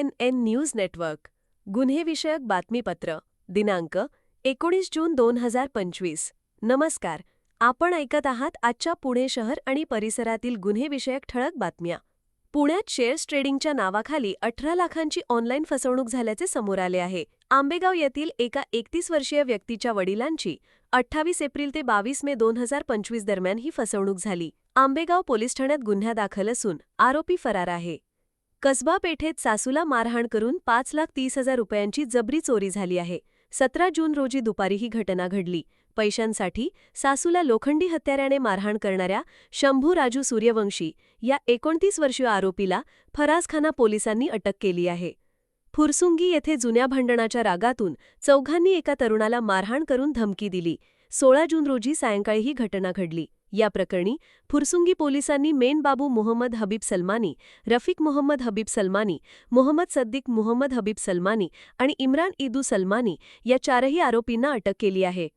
N N news network गुन्हेविषयक बातमीपत्र दिनांक एकोणीस जून दोन हजार पंचवीस. नमस्कार आपण ऐकत आहात आजच्या पुणे शहर आणि परिसरातील गुन्हेविषयक ठळक बातम्या. पुण्यात शेअर्स ट्रेडिंगच्या नावाखाली अठरा लाखांची ऑनलाईन फसवणूक झाल्याचे समोर आले आहे. आंबेगाव येथील एका एकतीस वर्षीय व्यक्तीच्या वडिलांची अठ्ठावीस एप्रिल ते बावीस मे दोन हजार पंचवीस दरम्यान ही फसवणूक झाली. आंबेगाव पोलीस ठाण्यात गुन्हा दाखल असून आरोपी फरार आहे. कसबा पेठेत सासूला मारहाण करून पाच लाख तीस हजार रुपयांची जबरी चोरी झाली आहे. सतरा जून रोजी दुपारी ही घटना घडली. पैशांसाठी सासूला लोखंडी हत्याराने मारहाण करणाऱ्या शंभू राजू सूर्यवंशी या एकोणतीस वर्षीय आरोपीला फराजखाना पोलिसांनी अटक केली आहे. फुरसुंगी येथे जुन्या भांडणाच्या रागातून चौघांनी एका तरुणाला मारहाण करून धमकी दिली. सोळा जून रोजी सायंकाळी ही घटना घडली. या प्रकरणी फुरसुंगी पोलिसांनी मेन बाबू मोहम्मद हबीब सलमानी रफिक मोहम्मद हबीब सलमानी मोहम्मद सद्दिक मोहम्मद हबीब सलमानी आणि इम्रान ईदू सलमानी या चारही आरोपींना अटक केली आहे.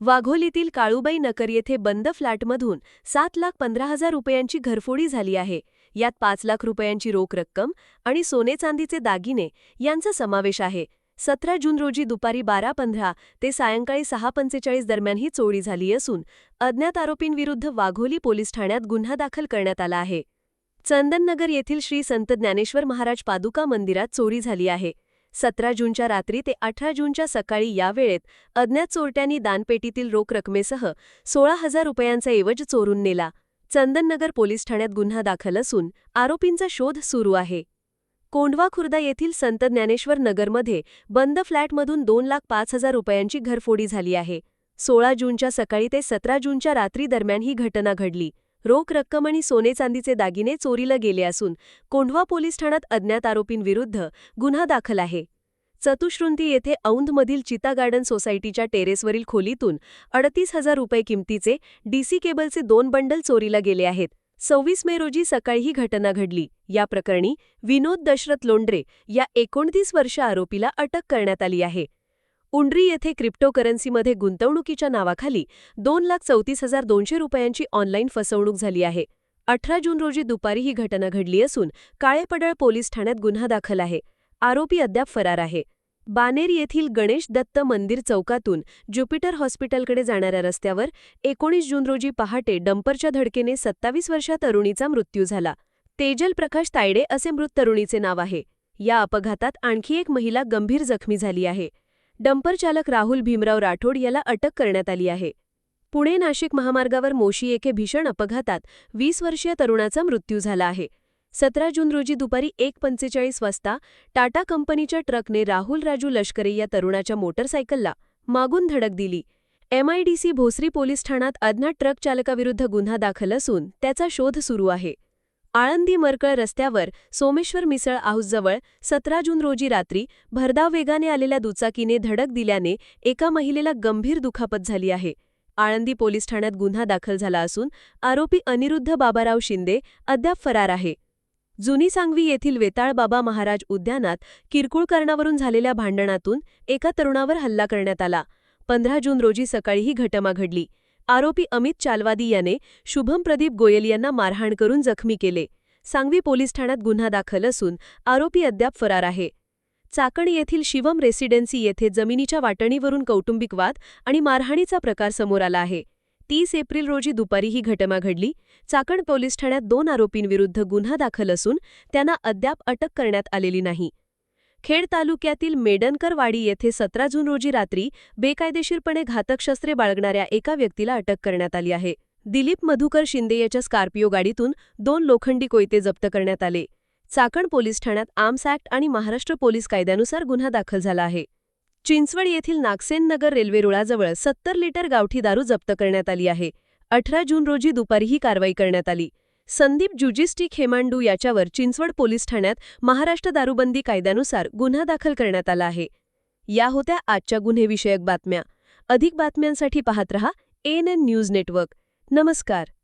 वाघोलीतील काळूबाई नकर येथे बंद फ्लॅटमधून सात लाख पंधरा हजार रुपयांची घरफोडी झाली आहे. यात पाच लाख रुपयांची रोख रक्कम आणि सोने चांदीचे दागिने यांचा समावेश आहे. सतरा जून रोजी दुपारी बारा पंधरा ते सायंकाळी सहा पंचेचाळीस दरम्यान ही चोरी झाली असून अज्ञात आरोपींविरुद्ध वाघोली पोलीस ठाण्यात गुन्हा दाखल करण्यात आला आहे. चंदननगर येथील श्री संत ज्ञानेश्वर महाराज पादुका मंदिरात चोरी झाली आहे. सतरा जूनच्या रात्री ते अठरा जूनच्या सकाळी या वेळेत अज्ञात चोरट्यांनी दानपेटीतील रोख रकमेसह सोळा हजार रुपयांचा ऐवज चोरून नेला. चंदननगर पोलीस ठाण्यात गुन्हा दाखल असून आरोपींचा शोध सुरू आहे. कोंढवा खुर्दा येथील संत ज्ञानेश्वर नगरमध्ये बंद फ्लॅटमधून दोन लाख पाच हजार रुपयांची घरफोडी झाली आहे. सोळा जूनच्या सकाळी ते सतरा जूनच्या रात्री दरम्यान ही घटना घडली. रोख रक्कम आणि सोने चांदीचे दागिने चोरीला गेले असून कोंढवा पोलीस ठाण्यात अज्ञात आरोपींविरुद्ध गुन्हा दाखल आहे. चतुश्रुंती येथे औंधमधील चिता गार्डन सोसायटीच्या टेरेसवरील खोलीतून अडतीस हजार रुपये किमतीचे डीसी केबलचे दोन बंडल चोरीला गेले आहेत. सव्वीस मे रोजी सकाळी ही घटना घडली. या प्रकरणी विनोद दशरथ लोंड्रे या एकोणतीस वर्ष आरोपीला अटक करण्यात आली आहे. उंड्री येथे क्रिप्टोकरन्सीमध्ये गुंतवणुकीच्या नावाखाली दोन लाख चौतीस हजार दोनशे रुपयांची ऑनलाईन फसवणूक झाली आहे. अठरा जून रोजी दुपारी ही घटना घडली असून काळेपडळ पोलीस ठाण्यात गुन्हा दाखल आहे. आरोपी अद्याप फरार आहे. बानेर येथील गणेश दत्त मंदिर चौकातून ज्युपिटर हॉस्पिटलकडे जाणाऱ्या रस्त्यावर एकोणीस जून रोजी पहाटे डंपरच्या धडकेने सत्तावीस वर्षा तरुणीचा मृत्यू झाला. तेजल प्रकाश तायडे असे मृत तरुणीचे नाव आहे. या अपघातात आणखी एक महिला गंभीर जखमी झाली आहे. डंपर चालक राहुल भीमराव राठोड याला अटक करण्यात आली आहे. पुणे नाशिक महामार्गावर मोशी येथे भीषण अपघातात वीस वर्षीय तरुणाचा मृत्यू झाला आहे. सतरा जून रोजी दुपारी एक पंचेचाळीस वाजता टाटा कंपनीच्या ट्रकने राहुल राजू लष्करे या तरुणाच्या मोटरसायकलला मागून धडक दिली. एमआयडीसी भोसरी पोलीस ठाण्यात अज्ञात ट्रक चालकाविरुद्ध गुन्हा दाखल असून त्याचा शोध सुरू आहे. आळंदी मरकळ रस्त्यावर सोमेश्वर मिसळ हाऊसजवळ सतरा जून रोजी रात्री भरधाव वेगाने आलेल्या दुचाकीने धडक दिल्याने एका महिलेला गंभीर दुखापत झाली आहे. आळंदी पोलीस ठाण्यात गुन्हा दाखल झाला असून आरोपी अनिरुद्ध बाबाराव शिंदे अद्याप फरार आहे. जुनी सांगवी येथील वेताळबाबा महाराज उद्यानात किरकोळ कारणावरून झालेल्या भांडणातून एका तरुणावर हल्ला करण्यात आला. पंधरा जून रोजी सकाळी ही घटना घडली. आरोपी अमित चालवादी याने शुभम प्रदीप गोयल यांना मारहाण करून जखमी केले. सांगवी पोलीस ठाण्यात गुन्हा दाखल असून आरोपी अद्याप फरार आहे. चाकण येथील शिवम रेसिडेन्सी येथे जमिनीच्या वाटणीवरून कौटुंबिक वाद आणि मारहाणीचा प्रकार समोर आला आहे. तीस एप्रिल रोजी दुपारी ही घटना घडली. चाकण पोलीस ठाण्यात दोन आरोपींविरुद्ध गुन्हा दाखल असून त्यांना अद्याप अटक करण्यात आलेली नाही. खेड तालुक्यातील मेडनकरवाडी येथे सतरा जून रोजी रात्री बेकायदेशीरपणे घातक शस्त्रे बाळगणाऱ्या एका व्यक्तीला अटक करण्यात आली आहे. दिलीप मधुकर शिंदे याच्या स्कॉर्पिओ गाडीतून दोन लोखंडी कोयते जप्त करण्यात आले. चाकण पोलीस ठाण्यात आर्म्स ॲक्ट आणि महाराष्ट्र पोलीस कायद्यानुसार गुन्हा दाखल झाला आहे. चिंचवड येथील नागसेन नगर रेल्वे रुळाजवळ सत्तर लिटर गावठी दारू जप्त करण्यात आली आहे. अठरा जून रोजी दुपारी ही कारवाई करण्यात आली. संदीप जुजिस्टी खेमांडू याच्यावर चिंचवड पोलीस ठाण्यात महाराष्ट्र दारूबंदी कायद्यानुसार गुन्हा दाखल करण्यात आला आहे. या होत्या आजच्या गुन्हेविषयक बातम्या. अधिक बातम्यांसाठी पाहत रहा एन एन न्यूज नेटवर्क नमस्कार.